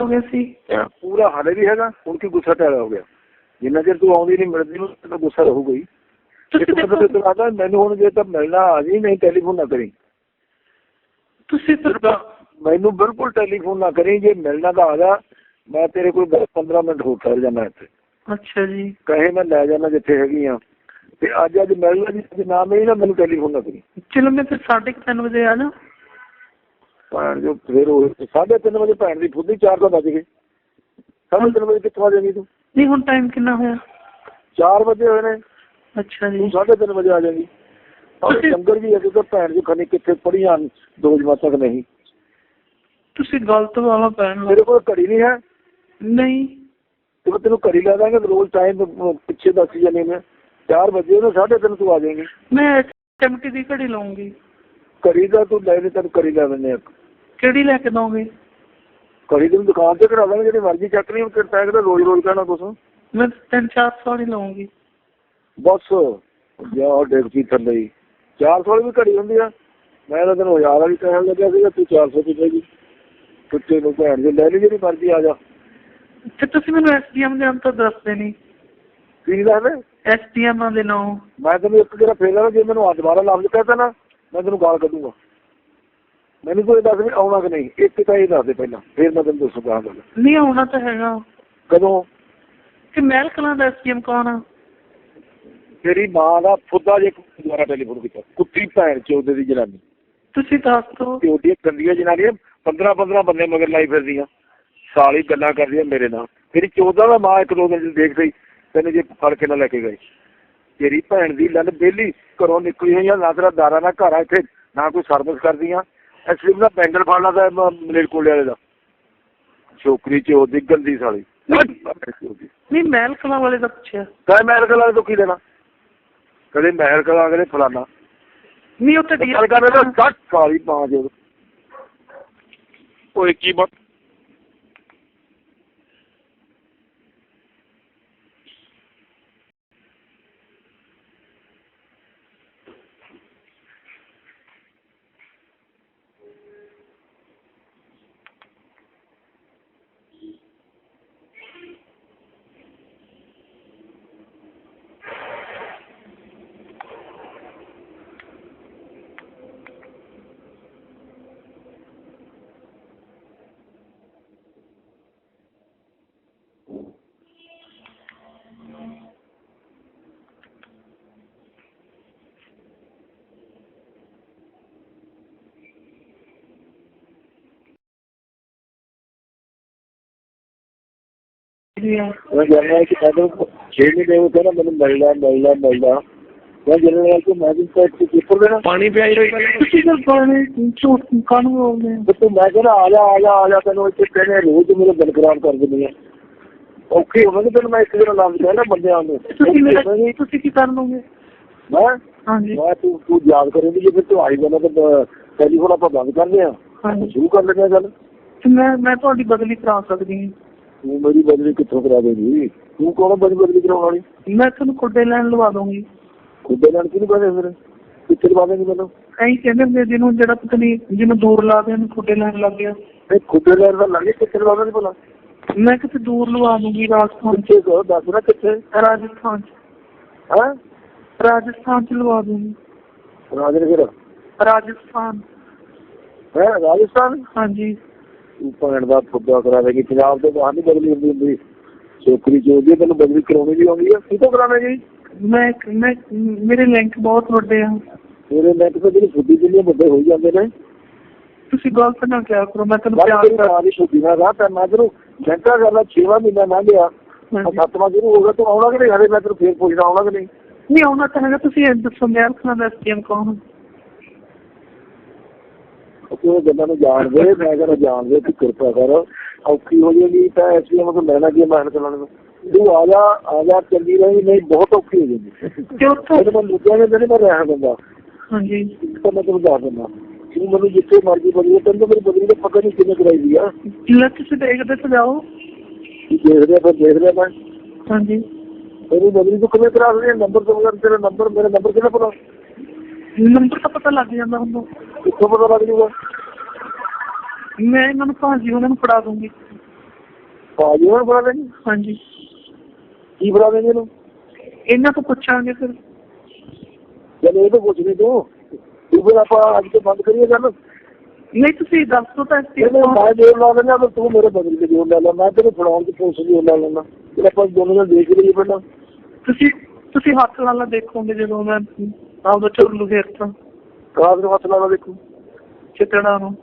ਹੋ ਗਿਆ ਸੀ ਪੂਰਾ ਹਾਲੇ ਵੀ ਹੈਗਾ ਹੁਣ ਕੀ ਗੁੱਸਾ ਟਾਲਾ ਹੋ ਗਿਆ ਜਿੰਨਾ ਚਿਰ ਤੂੰ ਆਉਂਦੀ ਨਹੀਂ ਮਿਲਦੀ ਨੂੰ ਤਾਂ ਗੁੱਸਾ ਰਹੂਗਾ ਹੀ ਤੁਸੀਂ ਇੱਕ ਬੰਦਾ ਦੇਖੋ ਤੇ ਆਦਾ ਮੈਨੂੰ ਹੁਣ ਜੇ ਤਾਂ ਮਿਲਣਾ ਆ ਜੀ ਨਹੀਂ ਟੈਲੀਫੋਨ ਨਾ ਕਰੀ ਤੁਸੀਂ ਤਾਂ ਮੈਨੂੰ ਬਿਲਕੁਲ ਟੈਲੀਫੋਨ ਨਾ ਕਰੀ ਜੇ ਮਿਲਣਾ ਤਾਂ ਆ ਜਾ ਮੈਂ ਤੇਰੇ ਕੋਲ 15 ਮਿੰਟ ਹੋ ਠਹਿਰ ਜਾਣਾ ਇੱਥੇ ਅੱਛਾ ਜੀ ਕਹੇ ਮੈਂ ਲੈ ਜਾਣਾ ਜਿੱਥੇ ਹੈਗੀ ਆ ਤੇ ਅੱਜ ਅੱਜ ਮਿਲਣਾ ਜੀ ਜੇ ਨਾ ਮਿਲੀ ਨਾ ਮੈਨੂੰ ਟੈਲੀਫੋਨ ਨਾ ਕਰੀ ਚਲੋ ਮੈਂ ਫਿਰ 3:30 ਵਜੇ ਆ ਜਾ ਭੈਣ ਜੋ ਫਿਰ ਉਹ 3:30 ਵਜੇ ਭੈਣ ਦੀ ਫੁੱਦੀ 4 ਤੋਂ ਵੱਜ ਗਏ 3:30 ਵਜੇ ਕਿੱਥੋਂ ਆ ਜਾਏਗੀ ਤੂੰ? ਨਹੀਂ ਹੁਣ ਟਾਈਮ ਕਿੰਨਾ ਹੋਇਆ? 4 ਵਜੇ ਹੋਏ ਨੇ। ਅੱਛਾ ਜੀ। 3:30 ਵਜੇ ਆ ਜਾਏਗੀ। ਔਰ ਲੰਗਰ ਵੀ ਅਜੇ ਤਾਂ ਭੈਣ ਜੀ ਖਣੀ ਕਿੱਥੇ ਪੜੀਆਂ ਦੋ ਜਮਾਤਾਂ ਤੱਕ ਨਹੀਂ। ਤੁਸੀਂ ਗਲਤ ਵਾਲਾ ਪੈਣ ਮੇਰੇ ਕੋਲ ਘੜੀ ਨਹੀਂ ਹੈ? ਨਹੀਂ। ਤੇ ਤੈਨੂੰ ਘੜੀ ਲਾ ਦਾਂਗੇ ਰੋਜ਼ ਟਾਈਮ ਪਿੱਛੇ ਦੱਸ ਜਾਨੇ ਮੈਂ 4 ਵਜੇ ਨੂੰ 3:30 ਤੂੰ ਆ ਜਾਏਗੀ। ਮੈਂ ਐਚਐਮਟੀ ਦੀ ਘੜੀ ਲਵਾਂਗੀ ਘੜੀ ਦਾ ਤੂੰ ਲੈ ਲੈ ਤੈਨੂੰ ਘੜੀ ਲਾ ਦਿੰਦੇ ਆ ਕਿਹੜੀ ਲੈ ਕੇ ਦੋਗੇ ਘੜੀ ਤੈਨੂੰ ਦੁਕਾਨ ਤੇ ਕਰਾ ਦਾਂਗੇ ਜਿਹੜੀ ਮਰਜ਼ੀ ਚੱਕ ਲਈ ਤੈਨੂੰ ਕਿਹੜਾ ਰੋਜ਼ ਰੋਜ਼ ਕਹਿਣਾ ਕੁਛ। ਮੈਂ 3-400 ਦੀ ਲਵਾਂਗੀ ਬਸ ਜਾ ਡੇਢ ਥੱਲੇ ਹੀ। 400 ਵਾਲੀ ਵੀ ਘੜੀ ਹੁੰਦੀ ਆ। ਮੈਂ ਤਾਂ ਤੈਨੂੰ ਹਜ਼ਾਰ ਵਾਲੀ ਕਹਿਣ ਲੱਗਿਆ ਸੀਗਾ ਤੂੰ 400 ਦੀ ਕਹੇਗੀ ਕੁੱਤੇ ਨੂੰ ਭੈਣ ਦੇ ਲੈ ਲਈ ਜਿਹੜੀ ਮਰਜ਼ੀ ਆ ਜਾ। ਤੇ ਤੁਸੀਂ ਮੈਨੂੰ ਐਸਡੀਐਮ ਦੇ ਨਾਮ ਤੋਂ ਦੱਸਦੇ ਨਹੀਂ ਕੀ ਦੱਸਦੇ? ਐਸਡੀਐਮ ਦੇ ਨਾਮ ਮੈਂ ਤੈਨੂੰ ਇੱਕ ਜਿਹੜਾ ਫੇਰ ਲਾ ਜੇ ਮੈਨੂੰ ਅੱਜ ਦੁਬਾਰਾ ਲਫ਼ਜ਼ ਕਹਤਾ ਨਾ ਮੈਂ ਤੈਨੂੰ ਗਾਲ ਕੱਢੂਗਾ। ਮੈਨੂੰ ਕੋਈ ਦੱਸ ਵੀ ਆਉਣਾ ਕਿ ਨਹੀਂ ਇੱਕ ਤਾਂ ਇਹ ਦੱਸ ਦੇ ਪਹਿਲਾਂ ਫੇਰ ਮੈਂ ਤੈਨੂੰ ਦੱਸੂਗਾ ਗੱਲ। ਨਹੀਂ ਆਉਣਾ ਤਾਂ ਹੈਗਾ। ਕਦੋਂ? ਕਿ ਮਹਿਲ ਕਲਾਂ ਦਾ ਐਸਡੀਐਮ ਕੌਣ ਆ? ਤੇਰੀ ਮਾਂ ਦਾ ਫੁੱਦਾ ਜੇ ਦੁਬਾਰਾ ਟੈਲੀਫੋਨ ਕੀਤਾ ਕੁੱਤੀ ਭੈਣ ਚੋਦੇ ਦੀ ਜਨਾਨੀ। ਤੁਸੀਂ ਦੱਸ ਦਿਓ ਤੇ ਉਹਦੀਆਂ ਗੰਦੀਆਂ ਜਨਾਨੀਆਂ 15 15 ਬੰਦੇ ਮਗਰ ਲਾਈ ਫਿਰਦੀਆਂ ਸਾਲੀ ਗੱਲਾਂ ਕਰਦੀਆਂ ਮੇਰੇ ਨਾਲ। ਤੇਰੀ ਚੋਦਾ ਦਾ ਮਾਂ ਇੱਕ ਦੋ ਦਿਨ ਦੇਖ ਸਹੀ ਤੈਨੂੰ ਜੇ ਫੜ ਕੇ ਨਾ ਲੈ ਕੇ ਗਈ। ਤੇਰੀ ਭੈਣ ਦੀ ਲੰਨ ਬੇਲੀ ਘਰੋਂ ਨਿਕਲੀ ਹੋਈ ਆ ਨਾ ਤੇਰਾ ਦਾਰਾ ਨਾ ਘਰ ਆ ਇੱਥੇ ਨਾ ਕੋਈ ਸਰਵਿਸ ਕਰਦੀਆਂ। ਐਕਚੁਅਲੀ ਦਾ ਬੈਂਗਲ ਫਾੜਨਾ ਦਾ ਮਲੇਰਕੋਲੇ ਵਾਲੇ ਦਾ। ਛੋਕਰੀ ਚ ਉਹਦੀ ਗੰਦੀ ਸਾਲੀ। ਨਹੀਂ ਮਹਿਲ ਕਲਾਂ ਵਾਲੇ ਦਾ ਪੁੱਛਿਆ। ਕਹੇ ਮਹਿਲ ਕਲਾ ਤੋਂ ਕੀ ਦੇਣਾ। ਕਦੇ ਮਹਿਲ ਕਲਾ ਕਦੇ ਫਲਾਨਾ। ਨਹੀਂ ਉੱਥੇ ਡੀ ਗੱਲ ਕਰ ਰਿਹਾ ਕੱਟ ਸਾਲੀ ਮਾਂ ਜੇ ਓਏ ਕੀ ਬਾਤ ਮੈਂ ਜਾਣਿਆ ਕਿ ਮੈਨੂੰ ਛੇ ਮਹੀਨੇ ਹੋ ਗਏ ਨਾ ਮੈਨੂੰ ਮਿਲਣਾ ਮਿਲਣਾ ਮਿਲਣਾ। ਮੈਂ ਜਨਰਲ ਕਿ ਮੈਜਿਸਟ੍ਰੇਟ ਚ ਪੇਪਰ ਦੇਣਾ ਪਾਣੀ ਪਿਆਈ ਹੋਈ। ਤੁਸੀਂ ਤਾਂ ਬਾਣੇ ਝੂਠ ਕਾਨੂੰ ਬੋਲਦੇ? ਤੇ ਤੂੰ ਮੈਂ ਕਹਿੰਦਾ ਆ ਜਾ ਆ ਜਾ ਆ ਜਾ ਤੈਨੂੰ ਇੱਥੇ ਕਹਿੰਦੇ ਰੋਜ਼ ਮੇਰੇ ਖਰਾਬ ਕਰ ਦਿੰਦੀ ਆ ਔਖੀ ਹੋਵੇਗੀ ਤੈਨੂੰ ਮੈਂ ਇੱਕ ਦਿਨ ਨਾਮ ਕਹਿਣਾ ਬੰਦਿਆਂ ਨੂੰ। ਤੁਸੀਂ ਮੇਰਾ ਤੁਸੀਂ ਕੀ ਕਰ ਲਓਗੇ ਮੈਂ? ਹਾਂਜੀ। ਮੈਂ ਤੂੰ ਤੂੰ ਯਾਦ ਕਰੇਂਗੀ ਜੇ ਫਿਰ ਤੂੰ ਆਈ ਜਾਣਾ ਤਾਂ ਟੈਲੀਫੋਨ ਆਪਾਂ ਬੰਦ ਕਰਦੇ ਆ। ਹਾਂਜੀ। ਸ਼ੁਰੂ ਕਰ ਲੈਂਦੇ ਆ ਗੱਲ। ਤੇ ਮੈਂ ਮੈਂ ਤੁਹਾਡੀ ਬਦਲੀ ਕਰਾ ਸਕਦੀ ਹਾਂ। ਤੂੰ ਮੇਰੀ ਬਦਲੀ ਕਿੱਥੋਂ ਕਰਾ ਦੇਗੀ? ਤੂੰ ਕੌਣ ਬਦਲੀ ਬਦਲੀ ਕਰਾਉਣ ਵਾਲੀ? ਮੈਂ ਤੁਹਾਨੂੰ ਖੁੱਡੇ ਲੈਣ ਲਵਾ ਦੂੰਗੀ ਖੁੱਡੇ ਲੈਣ ਕਿਹਨੂੰ ਕਹਿੰਦੇ ਫਿਰ? ਕਿੱਥੇ ਲਵਾ ਦੇਂਗੀ ਮੈਨੂੰ? ਐਂ ਕਹਿੰਦੇ ਹੁੰਦੇ ਜਿਹਨੂੰ ਜਿਹੜਾ ਪਤਾ ਨਹੀਂ ਜਿਹਨੂੰ ਦੂਰ ਲਾ ਦੇ ਉਹਨੂੰ ਖੁੱਡੇ ਲੈਣ ਲੱਗ ਗਿਆ। ਇਹ ਖੁੱਡੇ ਲੈਣ ਦਾ ਲੱਗੇ ਕਿੱਥੇ ਲਵਾ ਦੇਂਗੀ ਭਲਾ? ਮੈਂ ਕਿਤੇ ਦੂਰ ਲਵਾ ਦੂੰਗੀ ਰਾਜਸਥਾਨ ਕੋ ਦੱਸ ਨਾ ਕਿੱਥੇ? ਚ ਰਾਜਸਥਾਨ ਚ। ਹਾਂ? ਰਾਜਸਥਾਨ ਚ ਲਵਾ ਦੂੰਗੀ ਰਾਜਨਗਰ ਰਾਜਸਥਾਨ। ਹੈ ਰਾਜਸਥਾਨ? ਹਾਂਜੀ। ਭੈਣ ਦਾ ਫੁੱਦਾ ਕਰਾ ਦੇਗੀ ਪੰਜਾਬ ਦੇ ਬਾਹਰ ਨਹੀਂ ਬਦਲੀ ਹੁੰਦੀ ਹੁੰਦੀ। ਛੋਕਰੀ ਜੋ ਉਹਦੀ ਤੈਨੂੰ ਬਦਲੀ ਕਰਾਉਣੀ ਵੀ ਆਉਂਦੀ ਆ। ਕਿਤੋਂ ਕਰਾਵੇਂਗੀ ਮੈਂ ਮੈਂ ਮੇਰੇ ਲਿੰਕ ਬਹੁਤ ਵੱਡੇ ਆ। ਤੇਰੇ ਨੈਟ ਤੇ ਜਿਹੜੀ ਫੁੱਦੀ ਜਿੰਨੀ ਵੱਡੇ ਹੋਈ ਜਾਂਦੇ ਨੇ। ਤੁਸੀਂ ਗਲਤ ਨਾ ਕਿਹਾ ਕਰੋ ਮੈਂ ਬਸ ਪਿਆਰ ਕਰਦਾ। ਮਾਂ ਦੀ ਛੁੱਟੀ ਨਾ ਰਾਹ ਤੇ ਮੈਂ ਤੈਨੂੰ ਘੰਟਾ ਕਰਦਾ 6ਵਾਂ ਮਹੀਨਾ ਲੰਘ ਗਿਆ। ਸੱਤਵਾਂ ਸ਼ੁਰੂ ਹੋ ਗਿਆ ਤੂੰ ਆਉਣਾ ਕਿ ਨਹੀਂ? ਹਰੇ ਮੈਂ ਤੈਨੂੰ ਫੇਰ ਪੁੱਛਦਾ ਆਉਣਾ ਕਿ ਨਹੀਂ? ਨਹੀਂ ਆਉਣਾ ਤਾਂ ਹੈਗਾ ਤੁਸੀਂ ਦੱਸੋ ਮੈਂ ਖਾਣਾ ਦਾ ਸਕੀਮ ਕੌਣ ਉਹ ਤੂੰ ਗੱਲਾਂ ਨੂੰ ਜਾਣਦੇ ਮੈਂ ਕਹਿੰਦਾ ਜਾਣਦੇ ਤੂੰ ਕਿਰਪਾ ਕਰ। ਔਖੀ ਹੋ ਜਾਏਗੀ ਤਾਂ ਐਸੀ ਮਤਲਬ ਲੈਣਾ ਕੀ ਮਿਹਨਤ ਨੂੰ। ਤੂੰ ਆ ਜਾ ਆ ਜਾ ਚੱਲੀ ਰਹੀ ਨਹੀਂ ਬਹੁਤ ਔਖੀ ਹੋ ਜਾਂਦੀ ਤੇ ਉੱਥੋਂ ਜਦੋਂ ਨੇ ਮੈਂ ਰਹਿਣ ਦਿੰਦਾ। ਹਾਂਜੀ। ਤਾਂ ਮੈਂ ਤੈਨੂੰ ਦੱਸ ਦਿੰਦਾ। ਤੂੰ ਮੈਨੂੰ ਜਿੱਥੇ ਮਰਜ਼ੀ ਬਦਲੀ ਤੈਨੂੰ ਮੇਰੀ ਬਦਲੀ ਦਾ ਪਤਾ ਨਹੀਂ ਕਿੰਨੇ ਕਰਾਈ ਦੀ ਆ। ਲੈ ਤੁਸੀਂ ਦੇਖਦੇ ਤਾਂ ਜਾਓ ਤੂੰ ਦੇਖ ਰਿਹਾ ਫਿਰ ਦੇਖ ਰਿਹਾ ਮੈਂ। ਹਾਂਜੀ। ਤੇਰੀ ਬਦਲੀ ਤੂੰ ਕਿਵੇਂ ਕਰਾ ਹੈ ਨੰਬਰ ਤੋਂ ਬਗੈਰ ਤੇਰਾ ਨੰਬਰ ਮੇਰਾ ਨੰਬਰ ਕਿਹਨੇ ਪਤਾ ਨੰਬਰ ਤਾਂ ਪਤਾ ਲੱਗ ਜਾਂਦਾ ਹੁੰਦਾ ਕਿੱਥੋਂ ਪਤਾ ਲੱਗ ਜੂਗਾ? ਮੈਂ ਇਹਨਾਂ ਨੂੰ ਭਾਜੀ ਉਹਨਾਂ ਨੂੰ ਫੜਾ ਦੂੰਗੀ। ਪਾਜੀ ਨੂੰ ਬੁਲਾ ਦੇਣੀ ਹਾਂਜੀ। ਕੀ ਬੁਲਾ ਦੇਣੀ ਇਹਨੂੰ? ਇਹਨਾਂ ਤੋਂ ਪੁੱਛਾਂਗੇ ਫਿਰ। ਜਦ ਇਹ ਤਾਂ ਪੁੱਛ ਨਹੀਂ ਤੂੰ ਤੂੰ ਫਿਰ ਆਪਾਂ ਅੱਜ ਤੋਂ ਬੰਦ ਕਰੀਏ ਗੱਲ। ਨਹੀਂ ਤੁਸੀਂ ਦੱਸ ਦੋ ਤਾਂ ਇਸ ਇਹਨੇ ਮੈਂ ਜੋਰ ਲਾ ਲੈਣਾ ਤਾਂ ਤੂੰ ਮੇਰੇ ਬਦਲ ਕੇ ਜੋਰ ਲਾ ਲੈ। ਮੈਂ ਤੈਨੂੰ ਫੜਾਉਣ ਦੀ ਕੋਸ਼ਿਸ਼ ਜੋਰ ਲਾ ਲੈਣਾ ਫਿਰ ਆਪਾਂ ਦੋਨੋਂ ਜਣੇ ਦੇਖ ਲਈਏ ਪਹਿਲਾਂ। ਤੁਸੀਂ ਤੁਸੀਂ ਹੱਥ ਲਾ ਲਾ ਦੇਖੋਗੇ ਜਦੋਂ ਮੈਂ ਆਪਦਾ ਚੁਰਲੂ ਫੇਰਤਾ ਕਾਦ ਨੂੰ ਹੱਥ ਲਾ ਲਾ ਦੇਖੂ। ਚਿੱਤੜਾ ਨੂੰ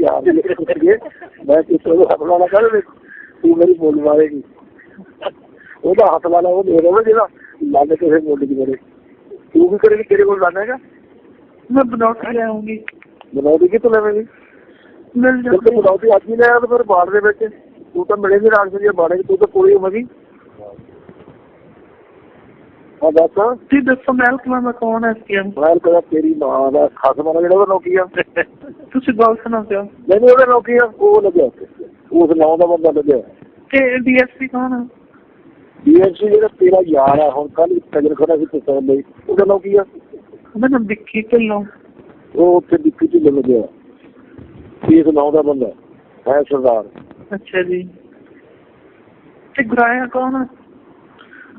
ਯਾਰ ਇਹ ਕਰੀਏ ਮੈਂ ਕਿਸੇ ਨੂੰ ਹੱਥ ਲਾ ਲਾ ਕਰ ਦੇਖ ਤੂੰ ਮੇਰੀ ਬੋਲ ਮਾਰੇਗੀ। ਉਹਦਾ ਹੱਥ ਲਾ ਲਾ ਉਹ ਦੇ ਰਿਹਾ ਜਿਹੜਾ ਲੱਗ ਕਿਸੇ ਬੋਲ ਦੀ ਮੇਰੇ ਤੂੰ ਵੀ ਕਰੇਗੀ? ਤੇਰੇ ਕੋਲ ਲਾਣਾ ਹੈਗਾ? ਮੈਂ ਬਣਾ ਕੇ ਲਿਆਉਂਗੀ ਬਣਾਉਦੀ ਕਿ ਤੂੰ ਲੈਵੇਂਗੀ? ਮਿਲ ਜੇ ਤੂੰ ਜਾਊਗੀ ਬਣਾਉਦੀ ਅੱਜ ਹੀ ਲੈ ਆ ਤਾਂ ਫਿਰ ਬਾੜ ਦੇ ਵਿੱਚ। ਤੂੰ ਤਾਂ ਮਿਲੇਗੀ ਰਾਜ ਜੀ ਬਾੜੇ ਤੂੰ ਤਾਂ ਪੂਰੀ ਉਮਰ ਹਾਂ ਦੱਸ ਤੁਸੀਂ ਦੱਸੋ ਮਹਿਲ ਕਲਾਂ ਦਾ ਕੌਣ ਹੈ ਇਸ ਮੈਂ ਕਹਾਂ ਤੇਰੀ ਮਾਂ ਦਾ ਖਸਮ ਵਾਲਾ ਜਿਹੜਾ ਉਹ ਨੌਕੀਆ। ਤੁਸੀਂ ਗੱਲ ਸੁਣਾ ਪਿਆ ਨਹੀਂ ਉਹਦਾ ਨੌਕੀਆ ਉਹ ਲੱਗਿਆ ਉਸ ਨਾਂ ਦਾ ਬੰਦਾ ਲੱਗਿਆ। ਤੇ ਡੀਐਸਪੀ ਕੌਣ ਹੈ ਡੀਐਸਸੀ ਜਿਹੜਾ ਤੇਰਾ ਯਾਰ ਆ ਹੁਣ ਕੱਲ ਤਜਰ ਖੜਾ ਸੀ ਪਸੰਦ ਲਈ। ਉਹਦਾ ਨੌਕੀਆ। ਉਹਦਾ ਨਾਮ ਵਿੱਕੀ ਢਿੱਲੋਂ। ਉਹ ਉੱਥੇ ਦਿੱਕੀ ਚ ਲੱਗਿਆ। ਇਸ ਨਾਂ ਦਾ ਬੰਦਾ ਹੈ ਸਰਦਾਰ। ਅੱਛਾ ਜੀ। ਤੇ ਗੁਰਾਇਆ ਕੌਣ ਹੈ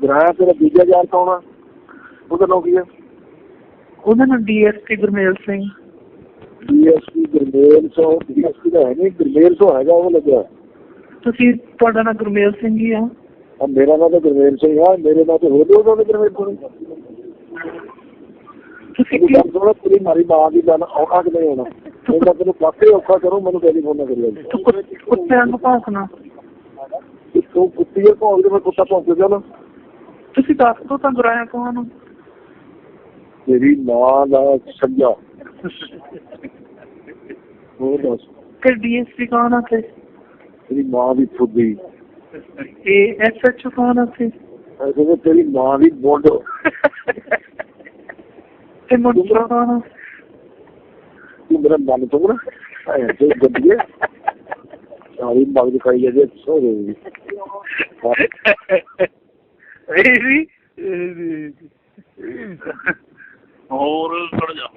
ਗਰਾਇਆ ਤੇਰਾ ਦੂਜਾ ਯਾਰ ਕੌਣ ਆ? ਉਹਦਾ ਨੌਕੀਆ ਉਹਦਾ ਨਾਮ DSP Gurmel Singh. DSP Gurmel so DSP ਦਾ ਹੈ ਨਹੀਂ ਗੁਰਮੇਲ ਸੋ ਹੈਗਾ ਉਹ ਲੱਗਿਆ। ਤੁਸੀਂ ਤੁਹਾਡਾ ਨਾਮ ਗੁਰਮੇਲ ਸਿੰਘ ਹੀ ਆ। ਆ ਮੇਰਾ ਨਾਮ ਤਾਂ ਗੁਰਮੇਲ ਸਿੰਘ ਆ ਮੇਰੇ ਨਾਲ ਤੇ ਹੋਰ ਵੀ ਉਹਦਾ ਗੁਰਮੇਲ ਸਿੰਘ ਤੁਸੀਂ ਇਹ ਕੀ ਗੱਲ ਸੁਣੋ ਪੂਰੀ ਮਾਰੀ ਮਾਂ ਦੀ ਗੱਲ ਔਖਾ ਕਿ ਨਹੀਂ ਹੋਣਾ ਮੈਂ ਤੈਨੂੰ ਪਾਸੇ ਔਖਾ ਕਰੂੰ ਮੈਨੂੰ ਟੈਲੀਫੋਨ ਨਾ ਕਰਿਆ ਤੂੰ ਕੁੱਤ- ਕੁੱਤਿਆਂ ਨੂੰ ਭੌਂਕਣਾ। ਤੂੰ ਕੁੱਤੀ ਦੇ ਭੌਂਕ ਦੇ ਮੈਂ ਕੁੱਤਾ ਭੌਂਕ ਕੇ ਜਾਣਾ। ਤੁਸੀਂ ਦੱਸ ਦੋ ਤਾਂ ਗੁਰਾਇਆ ਕੌਣ ਆ? ਤੇਰੀ ਮਾਂ ਦਾ ਸੱਜਾ। ਹੋਰ ਦੱਸ। ਤੇ ਡੀਐਸਪੀ ਕੌਣ ਆ ਤੇ ਤੇਰੀ ਮਾਂ ਦੀ ਫੁੱਦੀ। ਇਹ ਐਸਐਚਓ ਕੌਣ ਆ ਤੇ ਤੇਰੀ ਮਾਂ ਦੀ ਬੋਂਡ ਤੇ ਮੁੰਡਾ ਕੌਣ ਆ? ਤੂੰ ਮੇਰਾ ਮਨ ਤੋਂ ਨਾ ਐ ਜੇ ਗੱਡੀਏ। ਸਾਰੀ ਮਗਜ ਖਾਈ ਜਾਂਦੀ ਸੋ Baby. ਹੋਰ ਥੋੜਾ